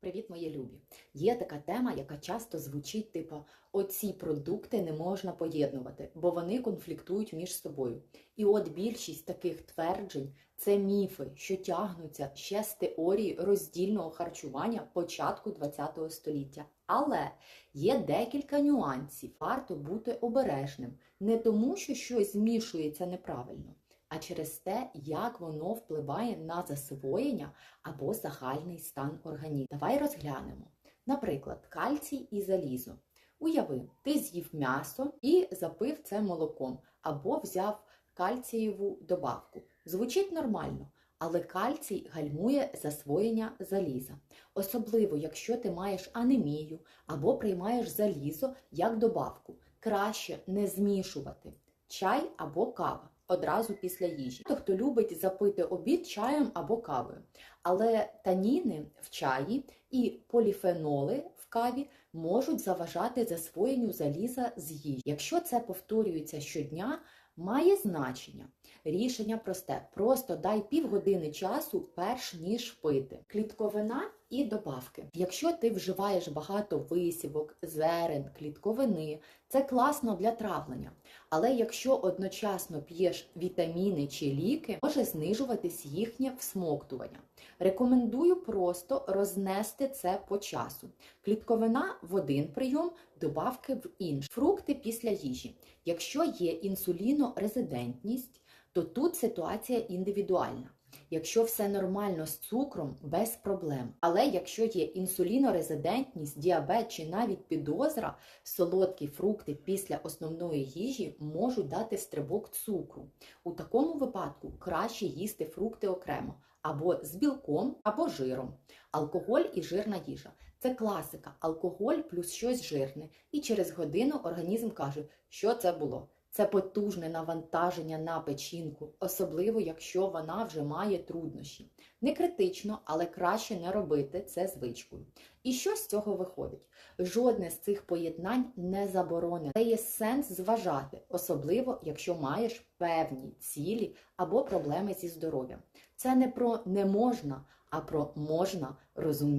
Привіт, мої любі! Є така тема, яка часто звучить, типу, оці продукти не можна поєднувати, бо вони конфліктують між собою. І от більшість таких тверджень це міфи, що тягнуться ще з теорії роздільного харчування початку ХХ століття. Але є декілька нюансів. Варто бути обережним, не тому, що щось змішується неправильно, а через те, як воно впливає на засвоєння або загальний стан організму. Давай розглянемо. Наприклад, кальцій і залізо. Уяви, ти з'їв м'ясо і запив це молоком, або взяв кальцієву добавку. Звучить нормально, але кальцій гальмує засвоєння заліза. Особливо, якщо ти маєш анемію або приймаєш залізо як добавку. Краще не змішувати чай або кава одразу після їжі. Хто любить запити обід чаєм або кавою. Але таніни в чаї і поліфеноли в каві можуть заважати засвоєнню заліза з їжі. Якщо це повторюється щодня, має значення. Рішення просте: просто дай півгодини часу, перш ніж пити. Клітковина і добавки. Якщо ти вживаєш багато висівок, зерен, клітковини, це класно для травлення. Але якщо одночасно п'єш вітаміни чи ліки, може знижуватись їхнє всмоктування. Рекомендую просто рознести це по часу. Клітковина в один прийом, добавки в інший. Фрукти після їжі. Якщо є інсулінорезидентність, то тут ситуація індивідуальна. Якщо все нормально з цукром, без проблем. Але якщо є інсулінорезидентність, діабет чи навіть підозра, солодкі фрукти після основної їжі можуть дати стрибок цукру. У такому випадку краще їсти фрукти окремо або з білком, або жиром. Алкоголь і жирна їжа. Це класика. Алкоголь плюс щось жирне. І через годину організм каже, що це було. Це потужне навантаження на печінку, особливо якщо вона вже має труднощі. Не критично, але краще не робити це звичкою. І що з цього виходить? Жодне з цих поєднань не заборонене. Це є сенс зважати, особливо якщо маєш певні цілі або проблеми зі здоров'ям. Це не про не можна, а про можна розумні.